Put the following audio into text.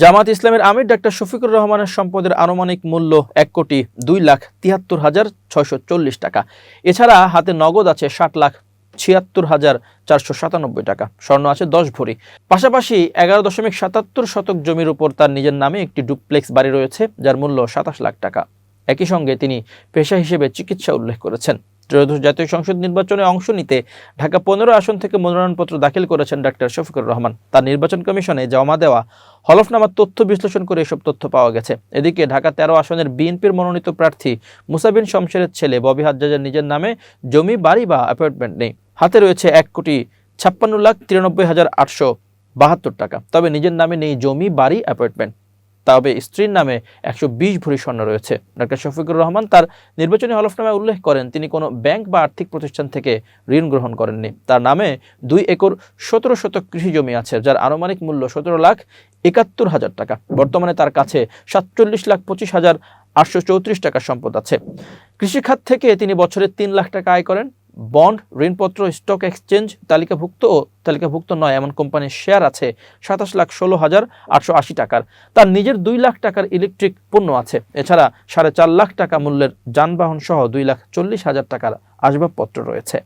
জামাত ইসলামের আমির ডাক্তার শফিকুর রহমানের সম্পদের আনুমানিক মূল্য এক কোটি দুই লাখ তিয়াত্তর হাজার ছয়শো চল্লিশ টাকা। এছাড়া হাতে নগদ আছে ষাট লাখ ছিয়াত্তর হাজার চারশো সাতানব্বই টাকা। স্বর্ণ আছে দশ ভরি। পাশাপাশি এগারো দশমিক সাতাত্তর শতক জমির উপর তার নিজের নামে একটি ডুপ্লেক্স বাড়ি রয়েছে, যার মূল্য সাতাশ লাখ টাকা। একই সঙ্গে তিনি পেশা হিসেবে চিকিৎসা উল্লেখ করেছেন। ত্রয়োদশ জাতীয় সংসদ নির্বাচনে অংশ নিতে ঢাকা পনেরো আসন থেকে মনোনয়নপত্র দাখিল করেছেন ডাক্তার শফিকুর রহমান। তার নির্বাচন কমিশনে জমা দেওয়া হলফনামার তথ্য বিশ্লেষণ করে এসব তথ্য পাওয়া গেছে। এদিকে ঢাকা তেরো আসনের বিএনপির মনোনীত প্রার্থী মুসাবিন শমশেরের ছেলে ববি হাজ্জাজের নিজের নামে জমি, বাড়ি বা অ্যাপার্টমেন্ট নেই। হাতে রয়েছে এক কোটি ছাপ্পান্ন লাখ তিরানব্বই হাজার আটশো বাহাত্তর টাকা। তবে নিজের নামে নেই জমি, বাড়ি, অ্যাপার্টমেন্ট। তবে স্ত্রীর নামে একশো বিশ ভরি স্বর্ণ রয়েছে। ডাক্তার শফিকুর রহমান তার নির্বাচনী হলফনামায় উল্লেখ করেন, তিনি কোনো ব্যাংক বা আর্থিক প্রতিষ্ঠান থেকে ঋণ গ্রহণ করেননি। তার নামে দুই একর সতেরো শতক কৃষি জমি আছে, যার আনুমানিক মূল্য সতেরো লাখ একাত্তর হাজার টাকা। বর্তমানে তার কাছে সাতচল্লিশ লাখ পঁচিশ হাজার আটশো চৌত্রিশ টাকার সম্পদ আছে। কৃষিখাত থেকে তিনি বছরে তিন লাখ টাকা আয় করেন। বন্ড, ঋণপত্র, স্টক এক্সচেঞ্জ তালিকাভুক্ত ও তালিকাভুক্ত নয়, এমন কোম্পানির শেয়ার আছে সাতাশ লাখ ষোলো হাজার আটশো আশি টাকার। তার নিজের দুই লাখ টাকার ইলেকট্রিক পণ্য আছে। এছাড়া সাড়ে চার লাখ টাকা মূল্যের যানবাহন সহ দুই লাখ চল্লিশ হাজার টাকার আসবাবপত্র রয়েছে।